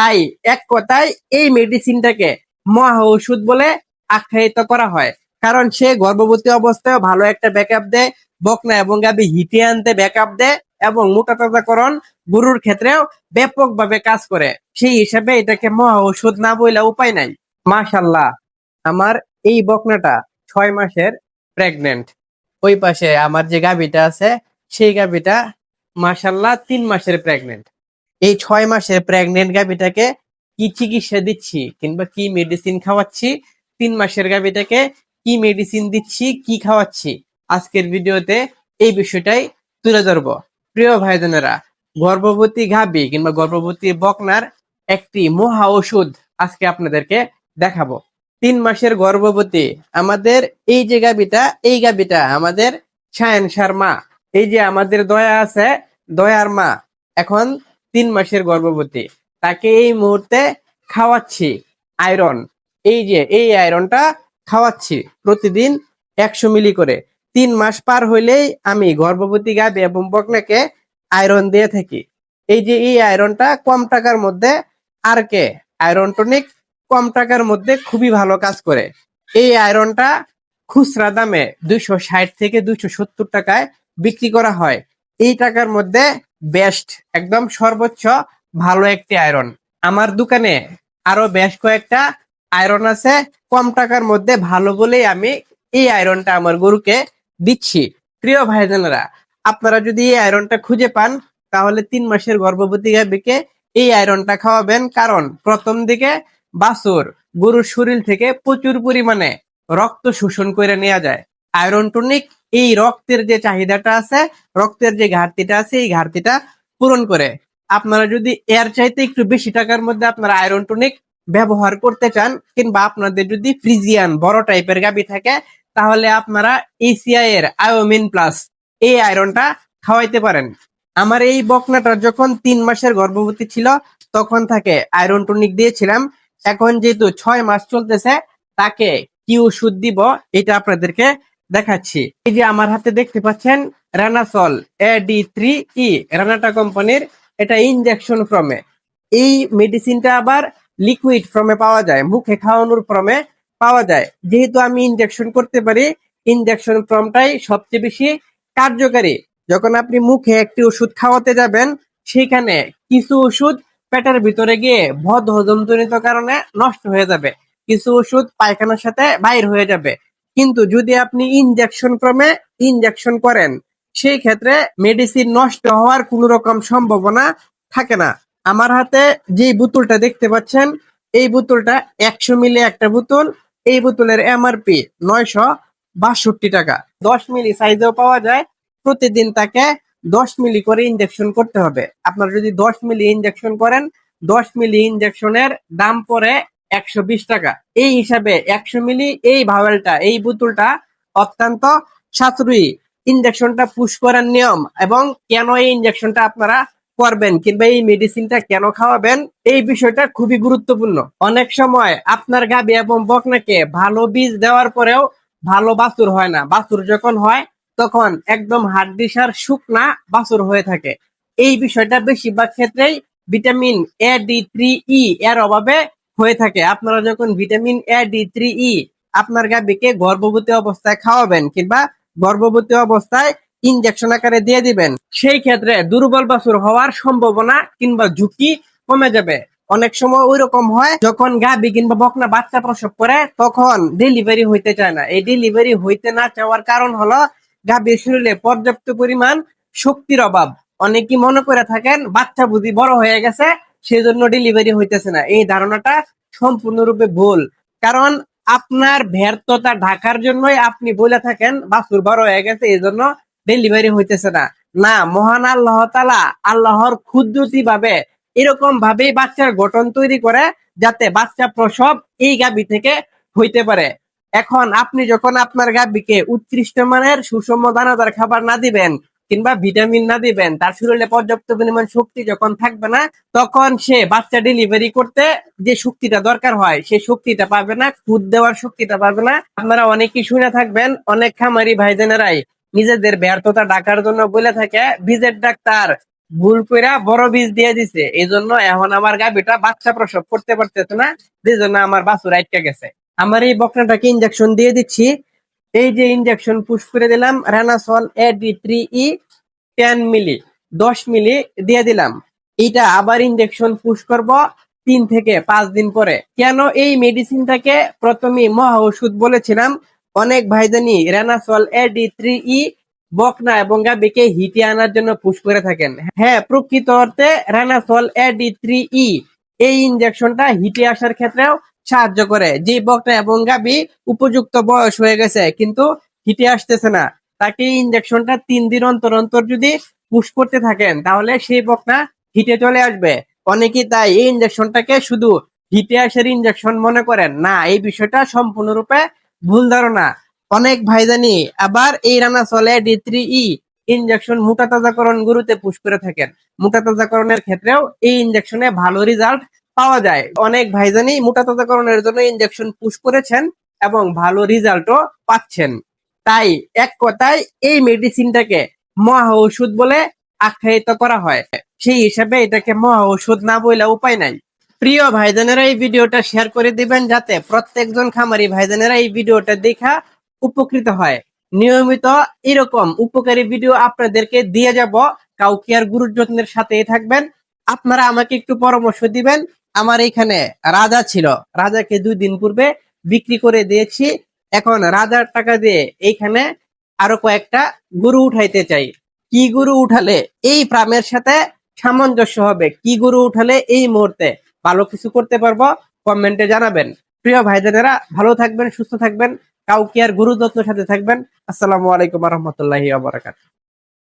তাই এক কথায় এই মেডিসিনটাকে মহা ওষুধ বলে আখ্যায়িত করা হয়। কারণ সে গর্ভবতী অবস্থায় ভালো একটা ব্যাকআপ দেয়, বকনা এবং গাবি হিটে আনতে ব্যাকআপ দেয় এবং মোটা তাজাকরণ গরুর ক্ষেত্রেও ব্যাপকভাবে কাজ করে। সেই হিসাবে এটাকে মহা ওষুধ না বইলে উপায় নাই। মাশাল্লাহ আমার এই বকনাটা ছয় মাসের প্রেগনেন্ট ওই পাশে আমার যে গাবিটা আছে, সেই গাবিটা মাশাল্লাহ তিন মাসের প্রেগনেন্ট এই ছয় মাসের প্রেগনেন্ট গাবিটাকে কি চিকিৎসা দিচ্ছি কিংবা কি মেডিসিন খাওয়াচ্ছি? তিন মাসের গাবিটাকে কি মেডিসিন দিচ্ছি, কি খাওয়াচ্ছি? আজকের ভিডিওতে এই বিষয়টাই তুলে ধরবো। প্রিয় ভাই বোনেরা গর্ভবতী গাবি কিংবা গর্ভবতী বকনার একটি মহা ওষুধ আজকে আপনাদেরকে দেখাবো। তিন মাসের গর্ভবতী, আমাদের এই যে গাবিটা এই গাবিটা আমাদের ছায়ন মা এই যে আমাদের দয়া আছে, দয়ার মা। এখন তিন মাসের গর্ভবতী। তাকে এই মুহূর্তে খাওয়াচ্ছি আয়রন এই যে, এই আয়রনটা খাওয়াচ্ছি প্রতিদিন একশো মিলি করে। তিন মাস পার হইলেই আমি গর্ভবতী গাবি এবং বকনাকে আয়রন দিয়ে থাকি। এই যে, এই আয়রনটা কম টাকার মধ্যে আর কে আয়রন টনিক কম টাকার মধ্যে খুবই ভালো কাজ করে। এই আয়রনটা খুচরা দামে দুইশো ষাট থেকে দুইশো সত্তর টাকায় বিক্রি করা হয়। এই টাকার মধ্যে বেস্ট একদম সর্বোচ্চ, ভালো একটি আয়রন আমার দোকানে আরও বেশ কয়েকটা আয়রন আছে, কম টাকার মধ্যে ভালো বলেই আমি এই আয়রনটা আমার গরুকে দিচ্ছি। প্রিয় ভাই বোনেরা আপনারা যদি এই আয়রনটা খুঁজে পান, তাহলে তিন মাসের গর্ভবতী গাভীকে এই আয়রনটা খাওয়াবেন। কারণ প্রথম দিকে বাছুর গরুর শরীর থেকে প্রচুর পরিমাণে রক্ত শোষণ করে নেওয়া যায়। আয়রন টনিক এই রক্তের যে চাহিদাটা আছে, রক্তের যে ঘাটতিটা আছে, এই ঘাটতিটা পূরণ করে। আপনারা যদি এর চাইতে একটু বেশি টাকার মধ্যে আপনারা আয়রন টনিক ব্যবহার করতে চান, কিংবা আপনাদের যদি ফ্রিজিয়ান বড় টাইপের গাবি থাকে, তাহলে আপনারা এসিআই এর আয়োমিন প্লাস এই আয়রনটা খাওয়াইতে পারেন। আমার এই বকনাটা যখন তিন মাসের গর্ভবতী ছিল, তখন তাকে আয়রন টনিক দিয়েছিলাম। এখন যেহেতু ছয় মাস চলতেছে, তাকে কি ওষুধ দিব, এটা আপনাদেরকে দেখাচ্ছি। এই যে আমার হাতে দেখতে পাচ্ছেন রানাসল এ ডি থ্রি ই রানাটা কোম্পানির এটা ইনজেকশন ফ্রমে এই মেডিসিনটা আবার লিকুইড ফর্মে পাওয়া যায়, মুখে খাওয়ানোর ফর্মে পাওয়া যায়। যেহেতু আমি ইনজেকশন করতে পারি ইনজেকশন ফর্মটাই সবচেয়ে বেশি কার্যকারী। যখন আপনি মুখে একটি ওষুধ খাওয়াতে যাবেন, সেখানে কিছু ওষুধ পেটের ভিতরে গিয়ে বদ হজমজনিত কারণে নষ্ট হয়ে যাবে। কিছু ওষুধ পায়খানার সাথে বাইর হয়ে যাবে। কিন্তু যদি আপনি ইনজেকশন ক্রমে ইনজেকশন করেন, সেই ক্ষেত্রে মেডিসিন নষ্ট হওয়ার কোনো রকম সম্ভাবনা থাকে না। আমার হাতে যে বোতলটা দেখতে পাচ্ছেন, এই বোতলটা একশো মিলি একটা বোতল, এই বোতলের এমআরপি নয়শো বাষট্টি টাকা। দশ মিলি সাইজেও পাওয়া যায়, প্রতিদিন তাকে দশ মিলি করে ইনজেকশন করতে হবে। আপনারা যদি দশ মিলি ইনজেকশন করেন, দশ মিলি ইনজেকশনের দাম পড়ে একশো বিশ টাকা। এই হিসাবে একশো মিলি এই ভাওয়েলটা, এই বোতলটা অত্যন্ত সাশ্রয়ী। ইনজেকশনটা পুশ করার নিয়ম এবং কেন এই ইনজেকশনটা আপনারা করবেন কিংবা এই মেডিসিনটা কেন খাওয়াবেন, এই বিষয়টা খুবই গুরুত্বপূর্ণ। অনেক সময় আপনার গাবি এবং বকনাকে ভালো বীজ দেওয়ার পরেও ভালো বাছুর হয় না। বাছুর যখন হয়, তখন একদম হাড্ডিসার শুকনা বাছুর হয়ে থাকে। এই বিষয়টা বেশিরভাগ ক্ষেত্রেই vitamin A D three E এর অভাবে হয়ে থাকে। আপনারা যখন vitamin A D three E আপনার গাভীকে গর্ভবতী অবস্থায় খাওয়াবেন কিংবা গর্ভবতী অবস্থায় ইনজেকশন আকারে দিয়ে দিবেন, সেই ক্ষেত্রে দুর্বল বাছুর হওয়ার সম্ভাবনা কিংবা ঝুঁকি কমে যাবে। অনেক সময় ওই রকম হয়, যখন গাবি কিংবা বকনা বাচ্চা প্রসব করে, তখন ডেলিভারি হইতে চায় না। এই ডেলিভারি হইতে না চাওয়ার কারণ হলো গাভীর শরীরে পর্যাপ্ত পরিমাণ শক্তির অভাব। অনেকেই মনে করে থাকেন, বাচ্চা বুঝি বড় হয়ে গেছে সেজন্য ডেলিভারি হইতেছে না। এই ধারণাটা সম্পূর্ণরূপে ভুল। কারণ আপনার ব্যর্থতা ঢাকার জন্যই আপনি বলে থাকেন, বাছুর বড় হয়ে গেছে এই জন্য ডেলিভারি হইতেছে না। না, মহান আল্লাহ তালা আল্লাহর ক্ষুদ্রতি ভাবে এরকম ভাবেই বাচ্চার গঠন তৈরি করে যাতে বাচ্চা প্রসব এই গাবি থেকে হইতে পারে। এখন আপনি যখন আপনার গাভীকে উৎকৃষ্ট মানের সুষম দানাদার খাবার না দিবেন কিংবা ভিটামিন না দিবেন, তার শরীরে পর্যাপ্ত পরিমাণ শক্তি যখন থাকবে না, তখন সে বাচ্চা ডেলিভারি করতে যে শক্তিটা দরকার হয় সেই শক্তিটা পাবে না খুদ দেওয়ার শক্তিটা পাবে না। আপনারা অনেকেই শুনে থাকবেন, অনেক খামারি ভাইজেনেরাই নিজেদের ব্যর্থতা ডাকার জন্য বলে থাকে, বীজের ডাক্তার ভুল কইরা বড় বীজ দিয়ে দিছে। এই জন্য এখন আমার গাভীটা বাচ্চা প্রসব করতে পারতেছে না এই জন্য আমার বাছুর আটকে গেছে। আমার এই বকনাটাকে ইনজেকশন দিয়ে দিচ্ছি। এই যে ইনজেকশন পুশ করে দিলাম Renasol A D three E ten ml দশ মিলি দিয়ে দিলাম। এটা আবার ইনজেকশন পুশ করব তিন থেকে পাঁচ দিন পরে। কেন এই মেডিসিনটাকে প্রথমে মহা ওষুধ বলেছিলাম, অনেক ভাইজানি রেনাসল এ ডি থ্রি ই বকনা এবং গাবিকে হিটে আনার জন্য পুশ করে থাকেন। হ্যাঁ প্রকৃত অর্থে রেনাসল এ ডি থ্রি ই এই ইনজেকশনটা হিটে আসার ক্ষেত্রেও সাহায্য করে। যে বকনা এবং গাবি উপযুক্ত বয়স হয়ে গেছে, কিন্তু হিটে আসতেছে না। তাকে এই ইনজেকশনটা তিন দিন অন্তর অন্তর যদি পুশ করতে থাকেন, তাহলে সেই বকনা হিটে চলে আসবে। অনেকেই তাই এই ইনজেকশনটাকে শুধু হিটে আসার ইনজেকশন মনে করেন না, এই বিষয়টা সম্পূর্ণরূপে ভুল ধারণা। অনেক ভাইজানি আবার এই রানা চলে ডি থ্রি ই ইনজেকশন মোটা তাজাকরণ গুরুতে পুশ করে থাকেন। মোটা তাজাকরণের ক্ষেত্রেও এই ইনজেকশনে ভালো রেজাল্ট পাওয়া যায়। অনেক ভাইজানি মোটা তাজাকরণের জন্য ইনজেকশন পুশ করেছেন এবং ভালো রেজাল্টও পাচ্ছেন। তাই এক কথায় এই মেডিসিনটাকে মহা ওষুধ বলে আখ্যায়িত করা হয়। সেই হিসাবে এটাকে মহা ওষুধ না বলে উপায় নাই। প্রিয় ভাইজানেরা, এই ভিডিওটা শেয়ার করে দিবেন যাতে প্রত্যেকজন খামারি ভাইজানেরা এই ভিডিওটা দেখা উপকৃত হয়। নিয়মিত এরকম উপকারী ভিডিও আপনাদেরকে দিয়ে যাব। কাউকে আর গুরুর যত্নের সাথেই থাকবেন। আপনারা আমাকে একটু পরামর্শ দিবেন। আমার এখানে রাজা ছিল। রাজাকে দুই দিন পূর্বে বিক্রি করে দিয়েছি। এখন রাজার টাকা দিয়ে এইখানে আরও কয়েকটা গরু উঠাইতে চাই। কি গরু উঠালে এই প্রামের সাথে সামঞ্জস্য হবে? কি গরু উঠালে এই মুহূর্তে ভালো কিছু করতে পারব? কমেন্টে জানাবেন। প্রিয় ভাইজানেরা, ভালো থাকবেন, সুস্থ থাকবেন। কাউকে আর গুরু সাথে থাকবেন। আসসালামু আলাইকুম রহমতুল্লাহি আবরাকাত